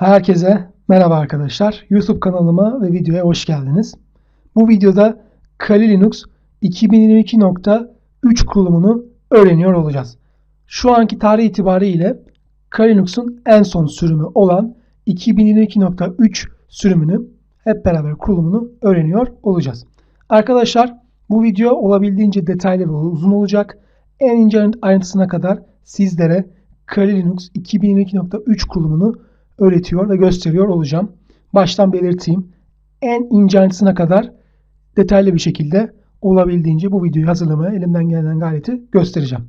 Herkese merhaba arkadaşlar. YouTube kanalıma ve videoya hoş geldiniz. Bu videoda Kali Linux 2022.3 kurulumunu öğreniyor olacağız. Şu anki tarih itibariyle Kali Linux'un en son sürümü olan 2022.3 sürümünü hep beraber kurulumunu öğreniyor olacağız. Arkadaşlar bu video olabildiğince detaylı ve uzun olacak. En ince ayrıntısına kadar sizlere Kali Linux 2022.3 kurulumunu öğretiyor ve gösteriyor olacağım. Baştan belirteyim. En ince ayrıntısına kadar detaylı bir şekilde olabildiğince bu videoyu hazırlamaya elimden gelen gayreti göstereceğim.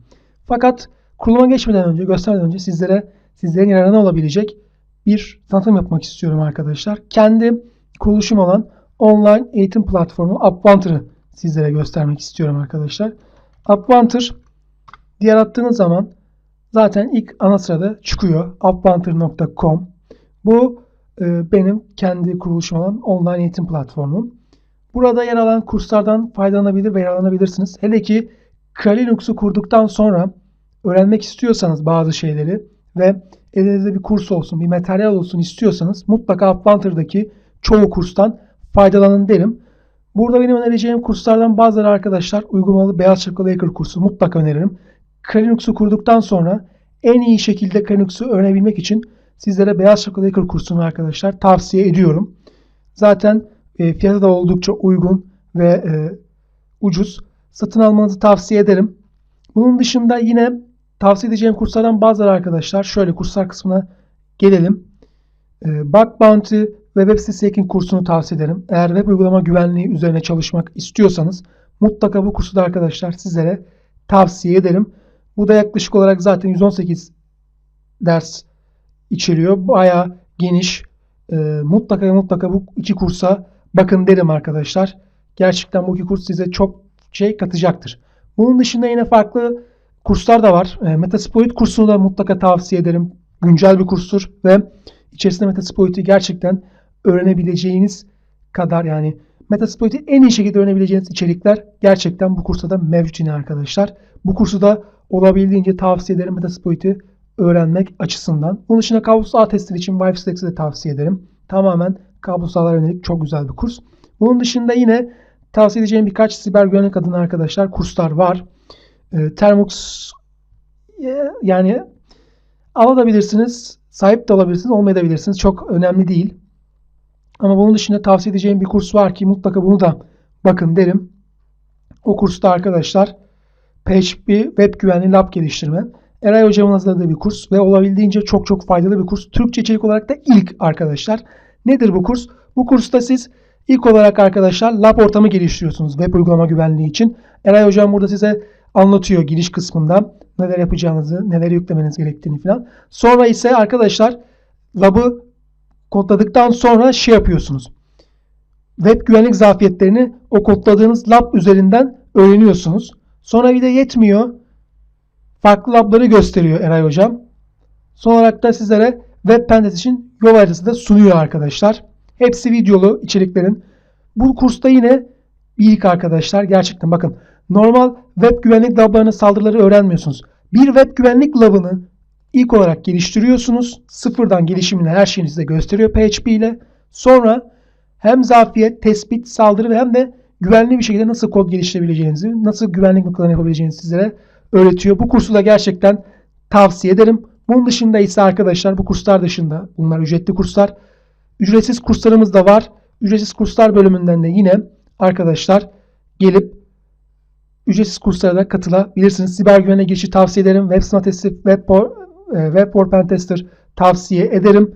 Fakat kuruluma geçmeden önce, göstermeden önce sizlere sizlerin yararına olabilecek bir tanıtım yapmak istiyorum arkadaşlar. Kendi kuruluşum olan online eğitim platformu Upwanter'ı sizlere göstermek istiyorum arkadaşlar. Upwanter diğer attığınız zaman zaten ilk ana sırada çıkıyor. upwanter.com Bu e, benim kendi kuruluşum olan online eğitim platformum. Burada yer alan kurslardan faydalanabilir ve yararlanabilirsiniz. Hele ki Kali Linux'u kurduktan sonra öğrenmek istiyorsanız bazı şeyleri ve elinizde bir kurs olsun, bir materyal olsun istiyorsanız mutlaka Upwanter'daki çoğu kurstan faydalanın derim. Burada benim önereceğim kurslardan bazıları arkadaşlar uygulamalı beyaz şapkalı hacker kursu mutlaka öneririm. Kali Linux'u kurduktan sonra en iyi şekilde Kali Linux'u öğrenebilmek için sizlere beyaz şapkalı hacker kursunu arkadaşlar tavsiye ediyorum. Zaten e, fiyatı da oldukça uygun ve e, ucuz. Satın almanızı tavsiye ederim. Bunun dışında yine tavsiye edeceğim kurslardan bazıları arkadaşlar. Şöyle kurslar kısmına gelelim. E, Bug Bounty ve web sitesi hacking kursunu tavsiye ederim. Eğer web uygulama güvenliği üzerine çalışmak istiyorsanız mutlaka bu kursu da arkadaşlar sizlere tavsiye ederim. Bu da yaklaşık olarak zaten 118 ders içeriyor. Bayağı geniş. E, mutlaka mutlaka bu iki kursa bakın derim arkadaşlar. Gerçekten bu iki kurs size çok şey katacaktır. Bunun dışında yine farklı kurslar da var. E, Metasploit kursunu da mutlaka tavsiye ederim. Güncel bir kurstur ve içerisinde Metasploit'i gerçekten öğrenebileceğiniz kadar yani Metasploit'i en iyi şekilde öğrenebileceğiniz içerikler gerçekten bu kursta da mevcut yine arkadaşlar. Bu kursu da olabildiğince tavsiye ederim Metasploit'i öğrenmek açısından. Bunun dışında kablosuz ağ testleri için Wi-Fi de tavsiye ederim. Tamamen kablosuz yönelik çok güzel bir kurs. Bunun dışında yine tavsiye edeceğim birkaç siber güvenlik adına arkadaşlar kurslar var. E, Termux yani alabilirsiniz, sahip de olabilirsiniz, olmayabilirsiniz. Çok önemli değil. Ama bunun dışında tavsiye edeceğim bir kurs var ki mutlaka bunu da bakın derim. O kursta arkadaşlar PHP Web Güvenliği Lab geliştirme. Eray hocamın hazırladığı bir kurs ve olabildiğince çok çok faydalı bir kurs. Türkçe içerik olarak da ilk arkadaşlar. Nedir bu kurs? Bu kursta siz ilk olarak arkadaşlar lab ortamı geliştiriyorsunuz web uygulama güvenliği için. Eray hocam burada size anlatıyor giriş kısmında neler yapacağınızı, neler yüklemeniz gerektiğini falan. Sonra ise arkadaşlar lab'ı kodladıktan sonra şey yapıyorsunuz. Web güvenlik zafiyetlerini o kodladığınız lab üzerinden öğreniyorsunuz. Sonra bir de yetmiyor. Farklı labları gösteriyor Eray Hocam. Son olarak da sizlere web pentest için yol haritası da sunuyor arkadaşlar. Hepsi videolu içeriklerin. Bu kursta yine ilk arkadaşlar gerçekten bakın normal web güvenlik lablarını saldırıları öğrenmiyorsunuz. Bir web güvenlik labını ilk olarak geliştiriyorsunuz. Sıfırdan gelişimini her şeyini size gösteriyor PHP ile. Sonra hem zafiyet, tespit, saldırı ve hem de güvenli bir şekilde nasıl kod geliştirebileceğinizi, nasıl güvenlik noktalarını yapabileceğinizi sizlere öğretiyor. Bu kursu da gerçekten tavsiye ederim. Bunun dışında ise arkadaşlar bu kurslar dışında bunlar ücretli kurslar. Ücretsiz kurslarımız da var. Ücretsiz kurslar bölümünden de yine arkadaşlar gelip ücretsiz kurslara da katılabilirsiniz. Siber güvenliğe girişi tavsiye ederim. Web sınavı Web, e, Web for Pentester tavsiye ederim.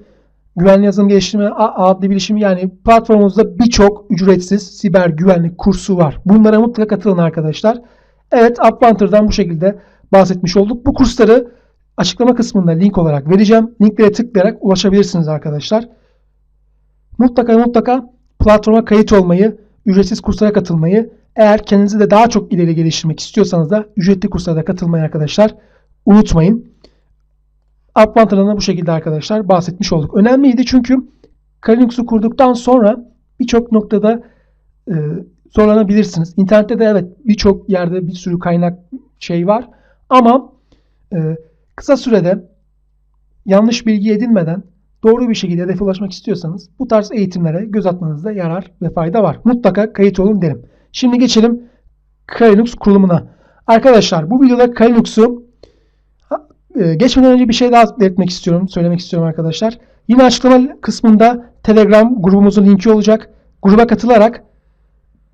Güvenli yazılım geliştirme adlı bilişimi yani platformumuzda birçok ücretsiz siber güvenlik kursu var. Bunlara mutlaka katılın arkadaşlar. Evet Upwanter'dan bu şekilde bahsetmiş olduk. Bu kursları açıklama kısmında link olarak vereceğim. Linklere tıklayarak ulaşabilirsiniz arkadaşlar. Mutlaka mutlaka platforma kayıt olmayı, ücretsiz kurslara katılmayı, eğer kendinizi de daha çok ileri geliştirmek istiyorsanız da ücretli kurslara katılmayı arkadaşlar unutmayın. Upwanter'dan da bu şekilde arkadaşlar bahsetmiş olduk. Önemliydi çünkü Kalinux'u kurduktan sonra birçok noktada e, zorlanabilirsiniz. İnternette de evet birçok yerde bir sürü kaynak şey var. Ama e, kısa sürede yanlış bilgi edinmeden doğru bir şekilde hedefe ulaşmak istiyorsanız bu tarz eğitimlere göz atmanızda yarar ve fayda var. Mutlaka kayıt olun derim. Şimdi geçelim Linux kurulumuna. Arkadaşlar bu videoda Linux'u e, geçmeden önce bir şey daha belirtmek istiyorum, söylemek istiyorum arkadaşlar. Yine açıklama kısmında Telegram grubumuzun linki olacak. Gruba katılarak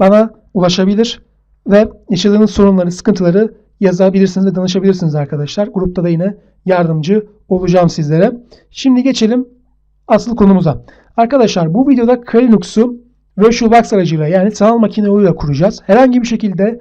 bana ulaşabilir ve yaşadığınız sorunları, sıkıntıları yazabilirsiniz ve danışabilirsiniz arkadaşlar. Grupta da yine yardımcı olacağım sizlere. Şimdi geçelim asıl konumuza. Arkadaşlar bu videoda Linux'u VirtualBox aracıyla yani sanal makine oyuyla kuracağız. Herhangi bir şekilde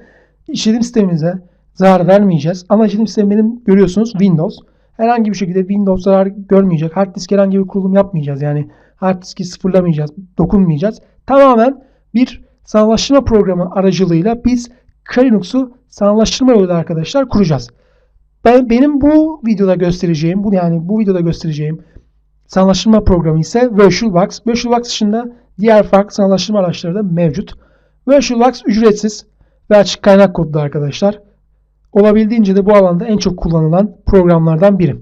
işletim sistemimize zarar vermeyeceğiz. Ama işletim sistemi benim görüyorsunuz Windows. Herhangi bir şekilde Windows zarar görmeyecek. Hard disk herhangi bir kurulum yapmayacağız. Yani hard diski sıfırlamayacağız, dokunmayacağız. Tamamen bir sanallaştırma programı aracılığıyla biz Linux'u sanallaştırma yoluyla arkadaşlar kuracağız. Ben benim bu videoda göstereceğim, bu yani bu videoda göstereceğim sanallaştırma programı ise VirtualBox. VirtualBox dışında diğer farklı sanallaştırma araçları da mevcut. VirtualBox ücretsiz ve açık kaynak kodlu arkadaşlar. Olabildiğince de bu alanda en çok kullanılan programlardan biri.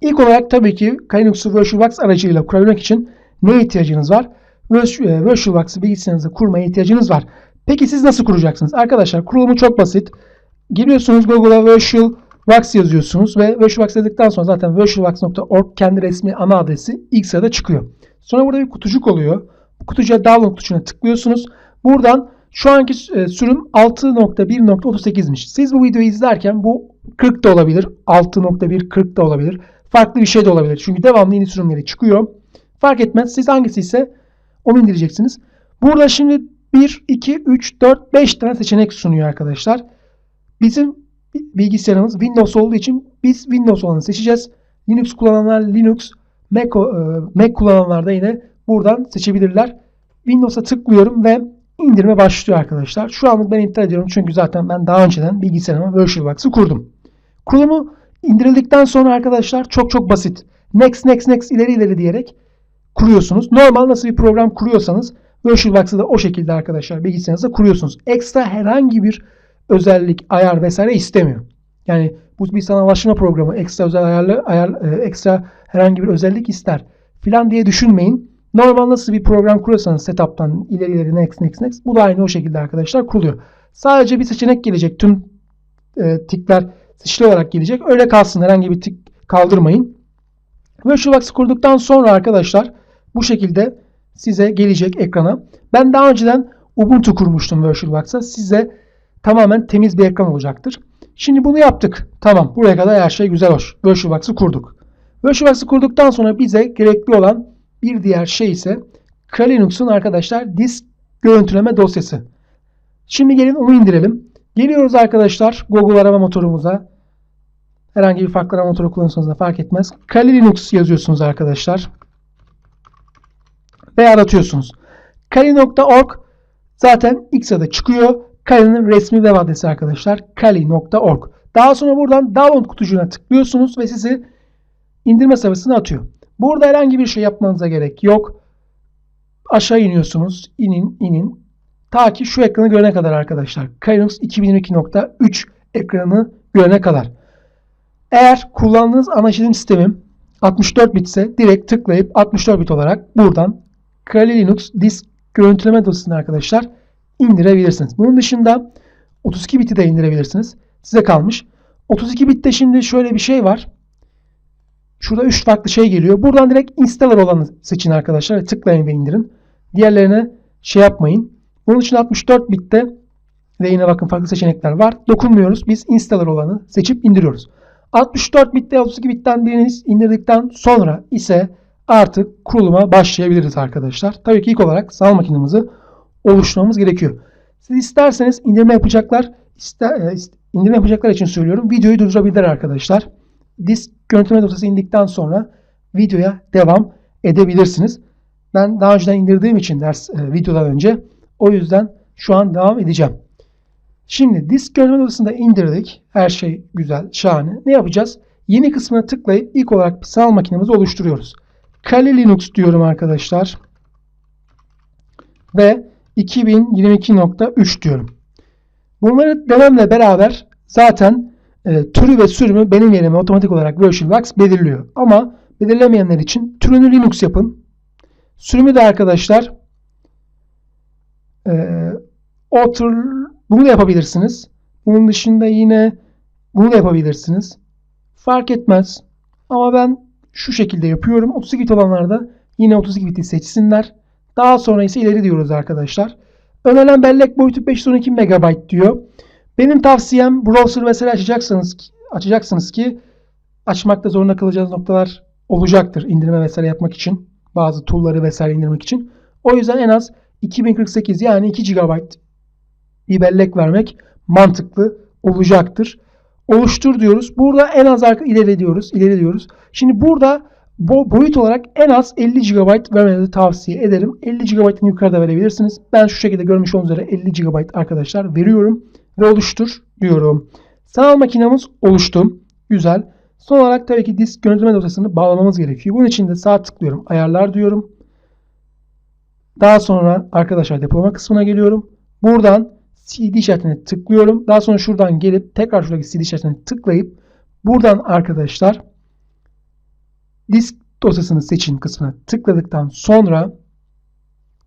İlk olarak tabii ki Linux'u VirtualBox aracılığıyla kurabilmek için ne ihtiyacınız var? VirtualBox'ı bilgisayarınızda kurmaya ihtiyacınız var. Peki siz nasıl kuracaksınız? Arkadaşlar kurulumu çok basit. Giriyorsunuz Google'a VirtualBox yazıyorsunuz ve VirtualBox yazdıktan sonra zaten virtualbox.org kendi resmi ana adresi ilk sırada çıkıyor. Sonra burada bir kutucuk oluyor. Bu kutucuğa download tuşuna tıklıyorsunuz. Buradan şu anki e, sürüm 6.1.38'miş. Siz bu videoyu izlerken bu 40 da olabilir. 6.1 40 da olabilir. Farklı bir şey de olabilir. Çünkü devamlı yeni sürümleri çıkıyor. Fark etmez. Siz hangisi ise onu indireceksiniz. Burada şimdi 1, 2, 3, 4, 5 tane seçenek sunuyor arkadaşlar. Bizim bilgisayarımız Windows olduğu için biz Windows olanı seçeceğiz. Linux kullananlar Linux, Mac, e, Mac kullananlar da yine buradan seçebilirler. Windows'a tıklıyorum ve indirme başlıyor arkadaşlar. Şu anlık ben iptal ediyorum çünkü zaten ben daha önceden bilgisayarıma VirtualBox'ı kurdum. Kurulumu indirildikten sonra arkadaşlar çok çok basit. Next, next, next, ileri ileri diyerek kuruyorsunuz. Normal nasıl bir program kuruyorsanız VirtualBox'ı da o şekilde arkadaşlar bilgisayarınızda kuruyorsunuz. Ekstra herhangi bir özellik, ayar vesaire istemiyor. Yani bu bir sanallaştırma programı ekstra özel ayarlı, ayar, e, ekstra herhangi bir özellik ister filan diye düşünmeyin. Normal nasıl bir program kuruyorsanız setup'tan ileri ileri next next next bu da aynı o şekilde arkadaşlar kuruluyor. Sadece bir seçenek gelecek. Tüm e, tikler seçili olarak gelecek. Öyle kalsın. Herhangi bir tik kaldırmayın. VirtualBox kurduktan sonra arkadaşlar bu şekilde size gelecek ekrana. Ben daha önceden Ubuntu kurmuştum VirtualBox'a. Size tamamen temiz bir ekran olacaktır. Şimdi bunu yaptık. Tamam. Buraya kadar her şey güzel hoş. VirtualBox'ı kurduk. VirtualBox'ı kurduktan sonra bize gerekli olan bir diğer şey ise Linux'un arkadaşlar disk görüntüleme dosyası. Şimdi gelin onu indirelim. Geliyoruz arkadaşlar Google arama motorumuza. Herhangi bir farklı arama motoru kullanırsanız da fark etmez. Kali Linux yazıyorsunuz arkadaşlar. Ve aratıyorsunuz. Kali.org zaten ilk sırada çıkıyor. Kali'nin resmi web adresi arkadaşlar. Kali.org. Daha sonra buradan download kutucuğuna tıklıyorsunuz ve sizi indirme sayfasına atıyor. Burada herhangi bir şey yapmanıza gerek yok. Aşağı iniyorsunuz. İnin, inin. Ta ki şu ekranı görene kadar arkadaşlar. Linux 2022.3 ekranı görene kadar. Eğer kullandığınız ana işletim sistemim 64 bit ise direkt tıklayıp 64 bit olarak buradan Kali Linux disk görüntüleme dosyasını arkadaşlar indirebilirsiniz. Bunun dışında 32 biti de indirebilirsiniz. Size kalmış. 32 bitte şimdi şöyle bir şey var. Şurada 3 farklı şey geliyor. Buradan direkt installer olanı seçin arkadaşlar. Tıklayın ve indirin. Diğerlerine şey yapmayın. Bunun için 64 bitte ve yine bakın farklı seçenekler var. Dokunmuyoruz. Biz installer olanı seçip indiriyoruz. 64 bitte 32 bitten birini indirdikten sonra ise artık kuruluma başlayabiliriz arkadaşlar. Tabii ki ilk olarak sanal makinemizi oluşturmamız gerekiyor. Siz isterseniz indirme yapacaklar, ister, e, indirme yapacaklar için söylüyorum. Videoyu durdurabilirler arkadaşlar disk görüntüleme dosyası indikten sonra videoya devam edebilirsiniz. Ben daha önceden indirdiğim için ders e, videodan önce o yüzden şu an devam edeceğim. Şimdi disk görüntüleme dosyasını indirdik. Her şey güzel, şahane. Ne yapacağız? Yeni kısmına tıklayıp ilk olarak sanal makinemizi oluşturuyoruz. Kali Linux diyorum arkadaşlar. Ve 2022.3 diyorum. Bunları denemle beraber zaten e, türü ve sürümü benim yerime otomatik olarak VirtualBox belirliyor. Ama belirlemeyenler için türünü Linux yapın. Sürümü de arkadaşlar e, Otter bunu da yapabilirsiniz. Bunun dışında yine bunu da yapabilirsiniz. Fark etmez. Ama ben şu şekilde yapıyorum. 32 bit olanlarda yine 32 biti seçsinler. Daha sonra ise ileri diyoruz arkadaşlar. Önerilen bellek boyutu 512 MB diyor. Benim tavsiyem browser vesaire açacaksanız açacaksınız ki açmakta zorunda kalacağınız noktalar olacaktır indirme vesaire yapmak için. Bazı tool'ları vesaire indirmek için. O yüzden en az 2048 yani 2 GB bir bellek vermek mantıklı olacaktır. Oluştur diyoruz. Burada en az arka ileri diyoruz. ileri diyoruz. Şimdi burada bu boyut olarak en az 50 GB vermenizi tavsiye ederim. 50 GB'ın yukarıda verebilirsiniz. Ben şu şekilde görmüş olduğunuz üzere 50 GB arkadaşlar veriyorum ve oluştur diyorum. Sanal makinamız oluştu. Güzel. Son olarak tabii ki disk görüntüleme dosyasını bağlamamız gerekiyor. Bunun için de sağ tıklıyorum. Ayarlar diyorum. Daha sonra arkadaşlar depolama kısmına geliyorum. Buradan CD işaretine tıklıyorum. Daha sonra şuradan gelip tekrar şuradaki CD işaretine tıklayıp buradan arkadaşlar disk dosyasını seçin kısmına tıkladıktan sonra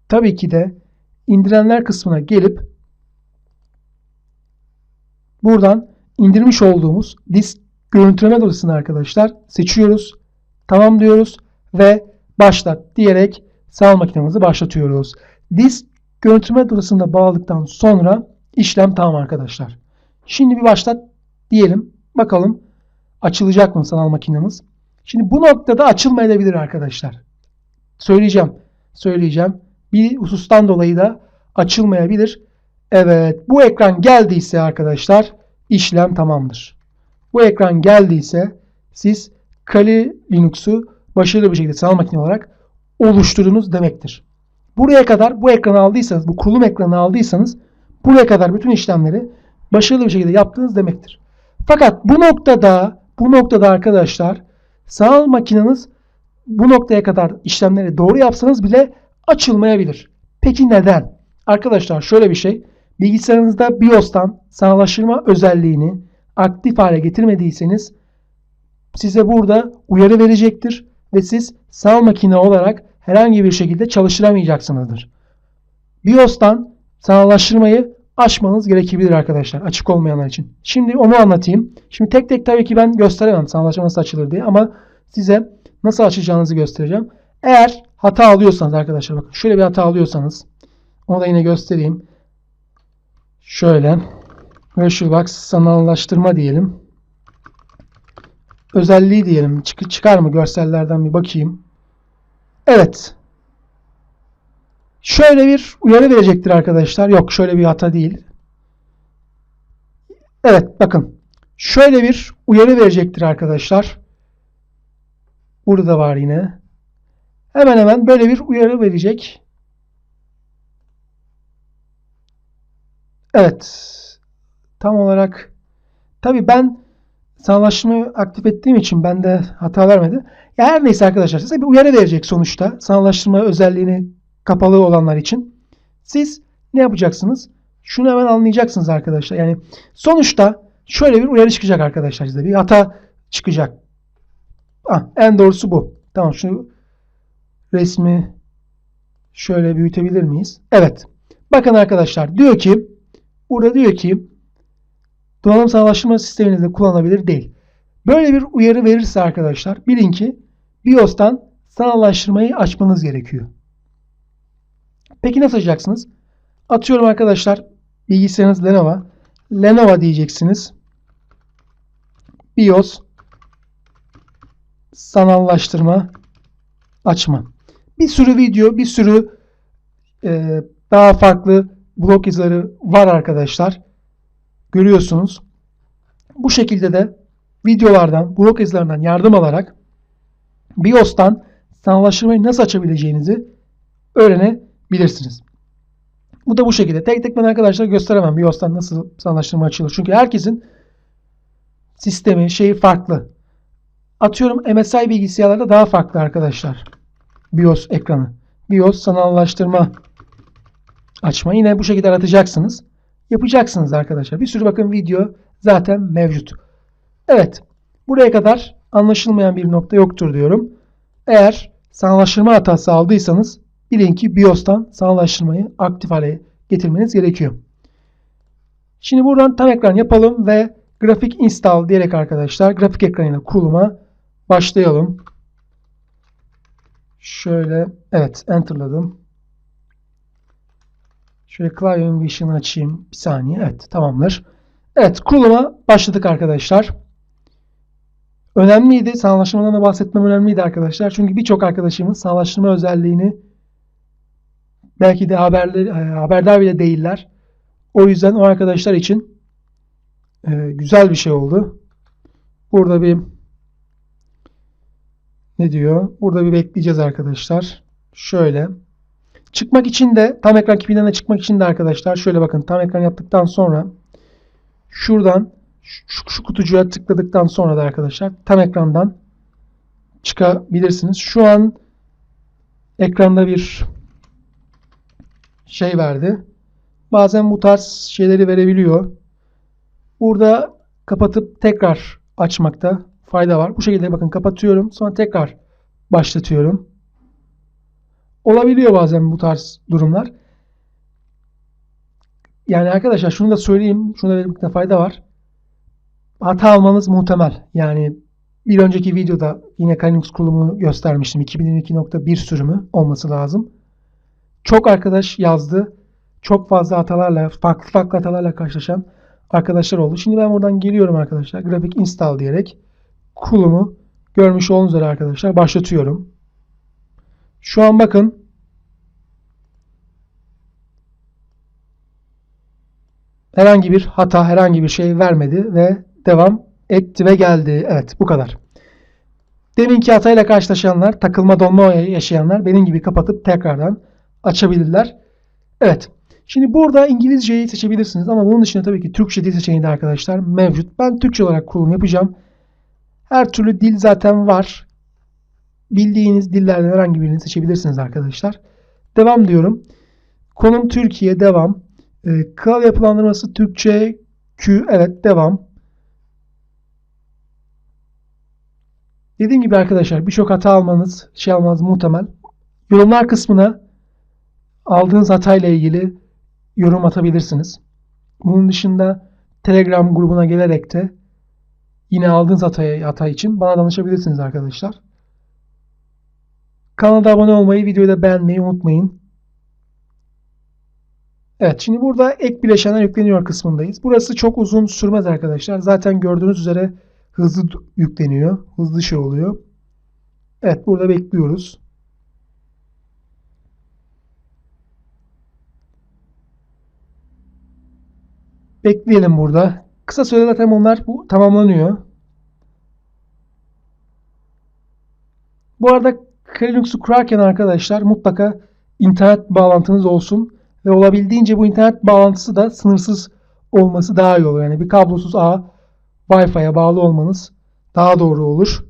tabii ki de indirenler kısmına gelip buradan indirmiş olduğumuz disk görüntüleme dosyasını arkadaşlar seçiyoruz. Tamam diyoruz ve başlat diyerek sanal makinemizi başlatıyoruz. Disk görüntüleme dosyasını bağladıktan sonra işlem tamam arkadaşlar. Şimdi bir başlat diyelim. Bakalım açılacak mı sanal makinemiz? Şimdi bu noktada açılmayabilir arkadaşlar. Söyleyeceğim. Söyleyeceğim. Bir husustan dolayı da açılmayabilir. Evet. Bu ekran geldiyse arkadaşlar işlem tamamdır. Bu ekran geldiyse siz Kali Linux'u başarılı bir şekilde sanal makine olarak oluşturdunuz demektir. Buraya kadar bu ekranı aldıysanız, bu kurulum ekranı aldıysanız buraya kadar bütün işlemleri başarılı bir şekilde yaptınız demektir. Fakat bu noktada bu noktada arkadaşlar sanal makineniz bu noktaya kadar işlemleri doğru yapsanız bile açılmayabilir. Peki neden? Arkadaşlar şöyle bir şey. Bilgisayarınızda BIOS'tan sanallaştırma özelliğini aktif hale getirmediyseniz size burada uyarı verecektir ve siz sanal makine olarak herhangi bir şekilde çalıştıramayacaksınızdır. BIOS'tan sanallaştırmayı açmanız gerekebilir arkadaşlar. Açık olmayanlar için. Şimdi onu anlatayım. Şimdi tek tek tabii ki ben gösteremem sanallaştırma nasıl açılır diye ama size nasıl açacağınızı göstereceğim. Eğer hata alıyorsanız arkadaşlar bakın şöyle bir hata alıyorsanız onu da yine göstereyim. Şöyle VirtualBox sanallaştırma diyelim. Özelliği diyelim. Çık çıkar mı görsellerden bir bakayım. Evet. Şöyle bir uyarı verecektir arkadaşlar. Yok şöyle bir hata değil. Evet bakın. Şöyle bir uyarı verecektir arkadaşlar. Burada var yine. Hemen hemen böyle bir uyarı verecek. Evet. Tam olarak tabi ben sanallaştırmayı aktif ettiğim için bende hata vermedi. Ya her neyse arkadaşlar size bir uyarı verecek sonuçta. Sanallaştırma özelliğini kapalı olanlar için. Siz ne yapacaksınız? Şunu hemen anlayacaksınız arkadaşlar. Yani sonuçta şöyle bir uyarı çıkacak arkadaşlar size. Bir hata çıkacak. Ah, en doğrusu bu. Tamam şu resmi şöyle büyütebilir miyiz? Evet. Bakın arkadaşlar diyor ki burada diyor ki donanım sağlaştırma sisteminizde kullanılabilir değil. Böyle bir uyarı verirse arkadaşlar bilin ki BIOS'tan sanallaştırmayı açmanız gerekiyor. Peki nasıl açacaksınız? Atıyorum arkadaşlar bilgisayarınız Lenovo. Lenovo diyeceksiniz. BIOS sanallaştırma açma. Bir sürü video, bir sürü e, daha farklı blog yazıları var arkadaşlar. Görüyorsunuz. Bu şekilde de videolardan, blog yazılarından yardım alarak BIOS'tan sanallaştırmayı nasıl açabileceğinizi öğrenebilirsiniz. Bu da bu şekilde. Tek tek ben arkadaşlar gösteremem BIOS'tan nasıl sanallaştırma açılır. Çünkü herkesin sistemi, şeyi farklı. Atıyorum MSI bilgisayarlarda daha farklı arkadaşlar. BIOS ekranı. BIOS sanallaştırma açma. Yine bu şekilde aratacaksınız. Yapacaksınız arkadaşlar. Bir sürü bakın video zaten mevcut. Evet. Buraya kadar anlaşılmayan bir nokta yoktur diyorum. Eğer sanallaştırma hatası aldıysanız bilin ki BIOS'tan sanallaştırmayı aktif hale getirmeniz gerekiyor. Şimdi buradan tam ekran yapalım ve grafik install diyerek arkadaşlar grafik ekranıyla kuruluma başlayalım. Şöyle evet enterladım. Şöyle bir ışığını açayım. Bir saniye. Evet tamamdır. Evet kuruluma başladık arkadaşlar. Önemliydi. Sağlaştırmadan da bahsetmem önemliydi arkadaşlar. Çünkü birçok arkadaşımız sağlaştırma özelliğini belki de haberleri, e, haberdar bile değiller. O yüzden o arkadaşlar için e, güzel bir şey oldu. Burada bir ne diyor? Burada bir bekleyeceğiz arkadaşlar. Şöyle. Çıkmak için de tam ekran kipinden de çıkmak için de arkadaşlar şöyle bakın tam ekran yaptıktan sonra şuradan şu, şu kutucuğa tıkladıktan sonra da arkadaşlar tam ekrandan çıkabilirsiniz. Şu an ekranda bir şey verdi. Bazen bu tarz şeyleri verebiliyor. Burada kapatıp tekrar açmakta fayda var. Bu şekilde bakın kapatıyorum. Sonra tekrar başlatıyorum. Olabiliyor bazen bu tarz durumlar. Yani arkadaşlar şunu da söyleyeyim. Şuna belirtmekte fayda var. Hata almanız muhtemel. Yani bir önceki videoda yine Linux kurulumunu göstermiştim. 2022.1 sürümü olması lazım. Çok arkadaş yazdı. Çok fazla hatalarla, farklı farklı hatalarla karşılaşan arkadaşlar oldu. Şimdi ben buradan geliyorum arkadaşlar. Grafik install diyerek kurulumu görmüş olduğunuz üzere arkadaşlar başlatıyorum. Şu an bakın herhangi bir hata, herhangi bir şey vermedi ve devam etti ve geldi. Evet bu kadar. Deminki hatayla karşılaşanlar, takılma donma yaşayanlar benim gibi kapatıp tekrardan açabilirler. Evet. Şimdi burada İngilizceyi seçebilirsiniz ama bunun dışında tabii ki Türkçe dil seçeneği de arkadaşlar mevcut. Ben Türkçe olarak kurulum yapacağım. Her türlü dil zaten var. Bildiğiniz dillerden herhangi birini seçebilirsiniz arkadaşlar. Devam diyorum. Konum Türkiye devam. E, klavye yapılandırması Türkçe Q evet devam. Dediğim gibi arkadaşlar birçok hata almanız, şey almanız muhtemel. Yorumlar kısmına aldığınız hatayla ilgili yorum atabilirsiniz. Bunun dışında Telegram grubuna gelerek de yine aldığınız hataya, hata için bana danışabilirsiniz arkadaşlar. Kanala abone olmayı, videoyu da beğenmeyi unutmayın. Evet şimdi burada ek bileşenler yükleniyor kısmındayız. Burası çok uzun sürmez arkadaşlar. Zaten gördüğünüz üzere hızlı yükleniyor. Hızlı şey oluyor. Evet burada bekliyoruz. Bekleyelim burada. Kısa sürede zaten onlar bu tamamlanıyor. Bu arada Linux'u kurarken arkadaşlar mutlaka internet bağlantınız olsun ve olabildiğince bu internet bağlantısı da sınırsız olması daha iyi olur. Yani bir kablosuz ağ Wi-Fi'ye bağlı olmanız daha doğru olur.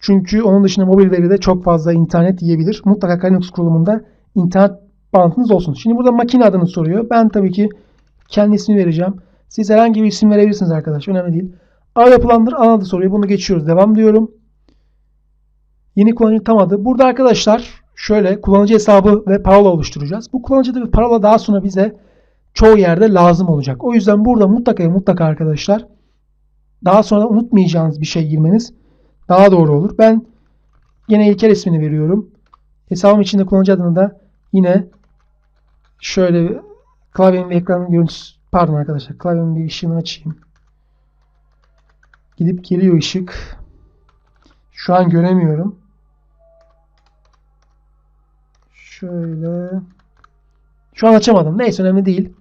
Çünkü onun dışında mobil veride çok fazla internet yiyebilir. Mutlaka Linux kurulumunda internet bağlantınız olsun. Şimdi burada makine adını soruyor. Ben tabii ki kendi ismi vereceğim. Siz herhangi bir isim verebilirsiniz arkadaş. Önemli değil. Ağ yapılandır. Ana adı soruyor. Bunu geçiyoruz. Devam diyorum. Yeni kullanıcı tam adı. Burada arkadaşlar şöyle kullanıcı hesabı ve parola oluşturacağız. Bu kullanıcı adı ve parola daha sonra bize çoğu yerde lazım olacak. O yüzden burada mutlaka mutlaka arkadaşlar daha sonra unutmayacağınız bir şey girmeniz daha doğru olur. Ben yine İlker ismini veriyorum. Hesabım içinde kullanıcı adını da yine şöyle klavyenin ve ekranın görüntüsü pardon arkadaşlar klavyenin bir ışığını açayım. Gidip geliyor ışık. Şu an göremiyorum. Şöyle. Şu an açamadım. Neyse önemli değil.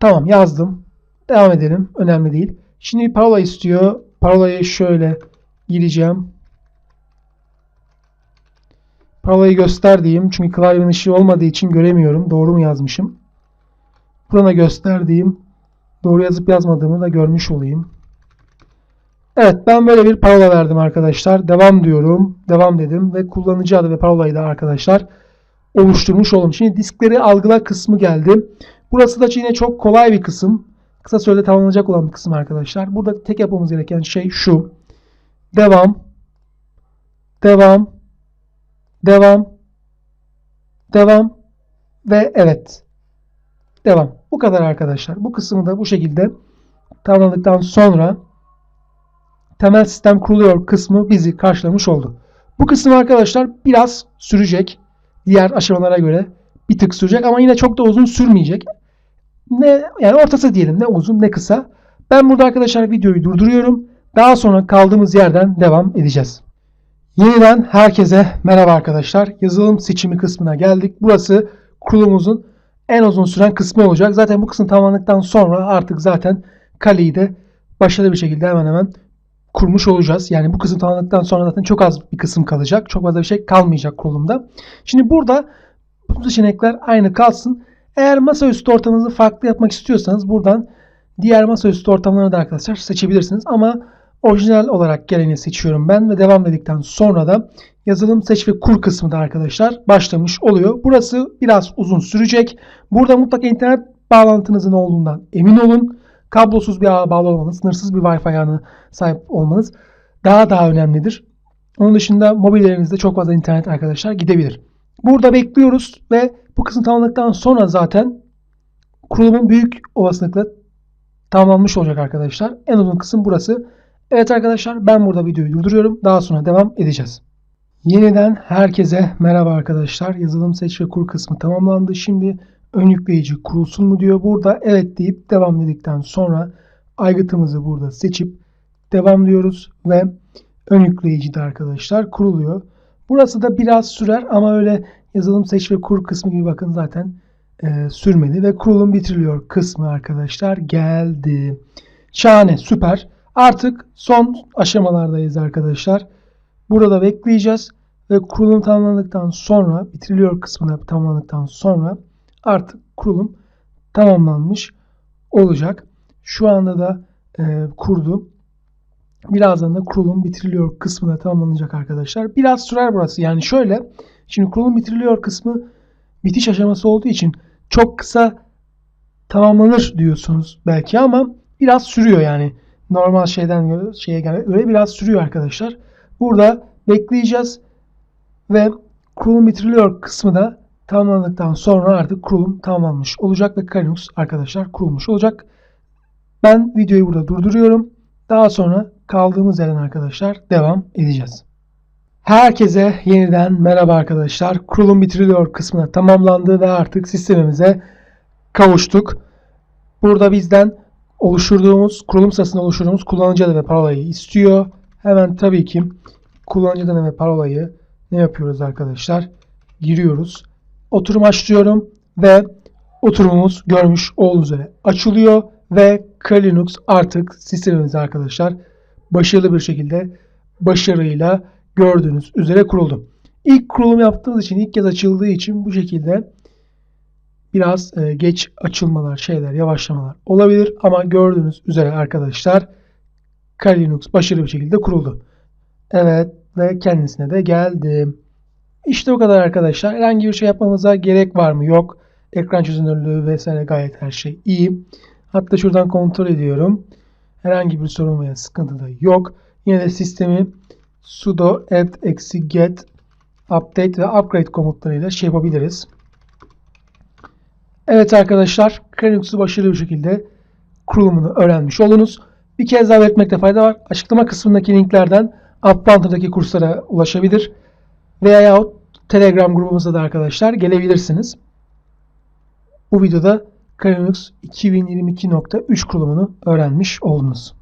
Tamam yazdım. Devam edelim. Önemli değil. Şimdi bir parola istiyor. Parolayı şöyle gireceğim. Parolayı göster diyeyim. Çünkü klavyenin ışığı olmadığı için göremiyorum. Doğru mu yazmışım? Burana göster diyeyim. Doğru yazıp yazmadığımı da görmüş olayım. Evet ben böyle bir parola verdim arkadaşlar. Devam diyorum. Devam dedim ve kullanıcı adı ve parolayı da arkadaşlar oluşturmuş oldum. Şimdi diskleri algıla kısmı geldi. Burası da yine çok kolay bir kısım. Kısa sürede tamamlanacak olan bir kısım arkadaşlar. Burada tek yapmamız gereken şey şu. Devam. Devam. Devam. Devam. Ve evet. Devam. Bu kadar arkadaşlar. Bu kısmı da bu şekilde tamamladıktan sonra temel sistem kuruluyor kısmı bizi karşılamış oldu. Bu kısım arkadaşlar biraz sürecek. Diğer aşamalara göre bir tık sürecek ama yine çok da uzun sürmeyecek. Ne yani ortası diyelim ne uzun ne kısa. Ben burada arkadaşlar videoyu durduruyorum. Daha sonra kaldığımız yerden devam edeceğiz. Yeniden herkese merhaba arkadaşlar. Yazılım seçimi kısmına geldik. Burası kurulumuzun en uzun süren kısmı olacak. Zaten bu kısım tamamlandıktan sonra artık zaten kaleyi de başarılı bir şekilde hemen hemen kurmuş olacağız. Yani bu kısım tamamlandıktan sonra zaten çok az bir kısım kalacak. Çok fazla bir şey kalmayacak kurulumda. Şimdi burada bu seçenekler aynı kalsın. Eğer masaüstü ortamınızı farklı yapmak istiyorsanız buradan diğer masaüstü ortamlarını da arkadaşlar seçebilirsiniz. Ama orijinal olarak geleni seçiyorum ben ve devam dedikten sonra da yazılım seç ve kur kısmı da arkadaşlar başlamış oluyor. Burası biraz uzun sürecek. Burada mutlaka internet bağlantınızın olduğundan emin olun. Kablosuz bir ağa bağlı olmanız, sınırsız bir Wi-Fi ağına sahip olmanız daha daha önemlidir. Onun dışında mobillerinizde çok fazla internet arkadaşlar gidebilir. Burada bekliyoruz ve bu kısım tamamladıktan sonra zaten kurulumun büyük olasılıkla tamamlanmış olacak arkadaşlar. En uzun kısım burası. Evet arkadaşlar ben burada videoyu durduruyorum. Daha sonra devam edeceğiz. Yeniden herkese merhaba arkadaşlar. Yazılım seç ve kur kısmı tamamlandı. Şimdi ön yükleyici kurulsun mu diyor. Burada evet deyip devam dedikten sonra aygıtımızı burada seçip devam diyoruz ve ön yükleyici de arkadaşlar kuruluyor. Burası da biraz sürer ama öyle yazılım seç ve kur kısmı gibi bakın zaten e, sürmedi ve kurulum bitiriliyor kısmı arkadaşlar geldi. Şahane süper. Artık son aşamalardayız arkadaşlar. Burada bekleyeceğiz ve kurulum tamamlandıktan sonra bitiriliyor kısmına tamamlandıktan sonra artık kurulum tamamlanmış olacak. Şu anda da e, kurdu. Birazdan da kurulum bitiriliyor kısmı da tamamlanacak arkadaşlar. Biraz sürer burası. Yani şöyle. Şimdi kurulum bitiriliyor kısmı bitiş aşaması olduğu için çok kısa tamamlanır diyorsunuz belki ama biraz sürüyor yani. Normal şeyden göre şeye göre öyle biraz sürüyor arkadaşlar. Burada bekleyeceğiz ve kurulum bitiriliyor kısmı da tamamlandıktan sonra artık kurulum tamamlanmış olacak ve Linux arkadaşlar kurulmuş olacak. Ben videoyu burada durduruyorum. Daha sonra kaldığımız yerden arkadaşlar devam edeceğiz. Herkese yeniden merhaba arkadaşlar. Kurulum bitiriliyor kısmına tamamlandı ve artık sistemimize kavuştuk. Burada bizden oluşturduğumuz, kurulum sırasında oluşturduğumuz kullanıcı adı ve parolayı istiyor. Hemen tabii ki kullanıcı adı ve parolayı ne yapıyoruz arkadaşlar? Giriyoruz. Oturum açıyorum ve oturumumuz görmüş olduğunuz üzere açılıyor ve Kali Linux artık sistemimiz arkadaşlar başarılı bir şekilde başarıyla gördüğünüz üzere kuruldu. İlk kurulum yaptığımız için ilk kez açıldığı için bu şekilde biraz e, geç açılmalar, şeyler, yavaşlamalar olabilir ama gördüğünüz üzere arkadaşlar Kali Linux başarılı bir şekilde kuruldu. Evet ve kendisine de geldim. İşte bu kadar arkadaşlar. Herhangi bir şey yapmamıza gerek var mı? Yok. Ekran çözünürlüğü vesaire gayet her şey iyi. Hatta şuradan kontrol ediyorum. Herhangi bir sorun veya sıkıntı da yok. Yine de sistemi sudo apt eksi get update ve upgrade komutlarıyla şey yapabiliriz. Evet arkadaşlar Linux'u başarılı bir şekilde kurulumunu öğrenmiş oldunuz. Bir kez daha belirtmekte fayda var. Açıklama kısmındaki linklerden Uplanter'daki kurslara ulaşabilir. Veya Telegram grubumuza da arkadaşlar gelebilirsiniz. Bu videoda Linux 2022.3 kurulumunu öğrenmiş oldunuz.